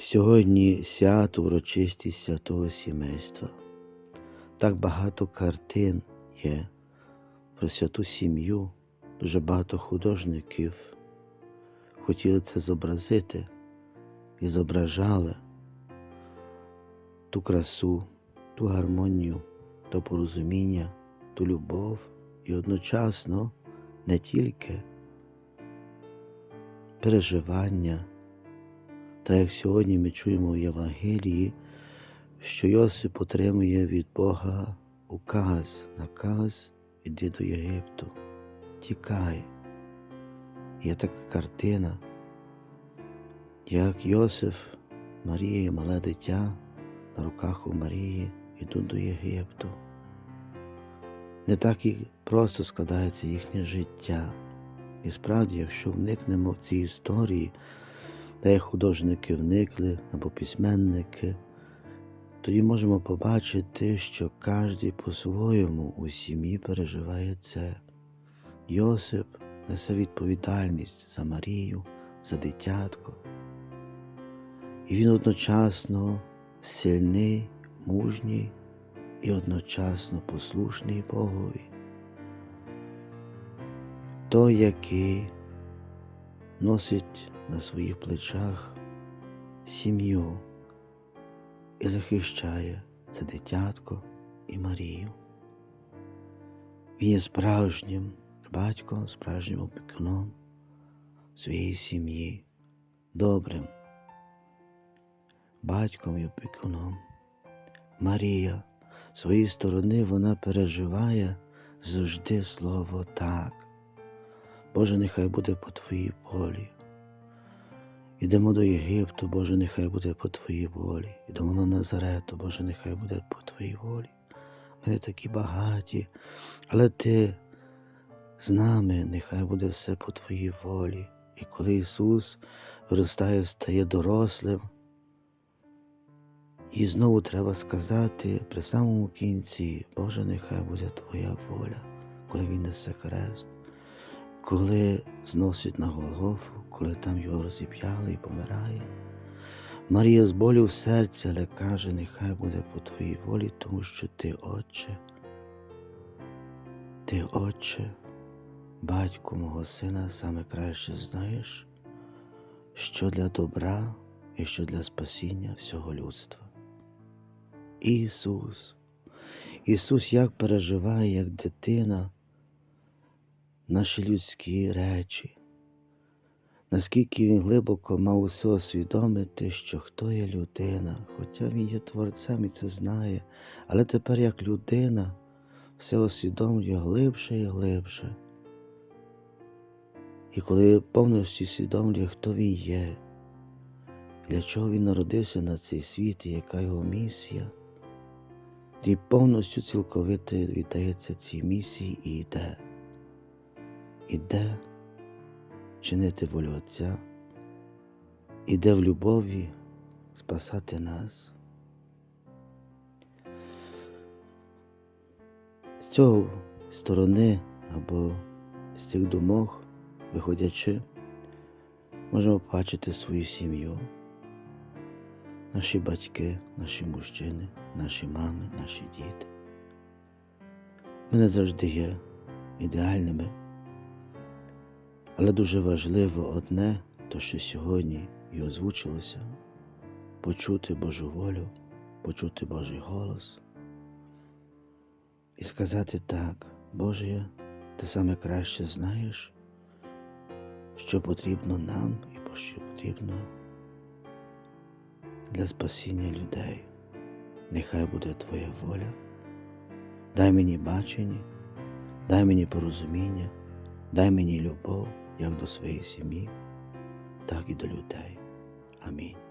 Сьогодні свято урочистість святого сімейства. Так багато картин є про святу сім'ю, дуже багато художників хотіли це зобразити і зображали ту красу, ту гармонію, то порозуміння, ту любов і одночасно не тільки переживання. Та як сьогодні ми чуємо в Євангелії, що Йосип отримує від Бога указ, наказ іди до Єгипту, тікай. Є така картина, як Йосиф, Марія, мале дитя на руках у Марії йдуть до Єгипту. Не так і просто складається їхнє життя. І справді, якщо вникнемо в ці історії, де як художники вникли або письменники, тоді можемо побачити, що кожен по-своєму у сім'ї переживає це. Йосип несе відповідальність за Марію, за дитятко. І він одночасно сильний, мужній і одночасно послушний Богові. Той, який носить на своїх плечах сім'ю і захищає це дитятко і Марію. Він є справжнім батьком, справжнім опікуном своєї сім'ї, добрим батьком і опікуном. Марія з своєї сторони вона переживає завжди слово так. Боже, нехай буде по Твоїй волі. Ідемо до Єгипту, Боже, нехай буде по Твоїй волі. Ідемо на Назарету, Боже, нехай буде по Твоїй волі. Ми не такі багаті, але Ти з нами, нехай буде все по Твоїй волі. І коли Ісус виростає, стає дорослим, і знову треба сказати при самому кінці, Боже, нехай буде Твоя воля, коли Він несе хрест коли зносить на Голгофу, коли там його розіп'яли і помирає. Марія з болю в серці, але каже, нехай буде по твоїй волі, тому що ти, Отче, ти, Отче, батько мого сина, саме краще знаєш, що для добра і що для спасіння всього людства. Ісус, Ісус як переживає, як дитина наші людські речі, наскільки він глибоко мав усе усвідомити, що хто є людина, хоча він є творцем і це знає, але тепер як людина все усвідомлює глибше і глибше. І коли повністю усвідомлює, хто він є, для чого він народився на цей світ і яка його місія, і повністю цілковито віддається цій місії і йде іде чинити волю Отця, іде в любові спасати нас. З цього сторони або з цих думок, виходячи, можемо бачити свою сім'ю, наші батьки, наші мужчини, наші мами, наші діти. Ми не завжди є ідеальними. Але дуже важливо одне, то що сьогодні і озвучилося почути Божу волю, почути Божий голос і сказати так, Боже, ти саме краще знаєш, що потрібно нам і що потрібно для спасіння людей. Нехай буде Твоя воля. Дай мені бачення, дай мені порозуміння, дай мені любов як до своєї сім'ї, так і до людей. Амінь.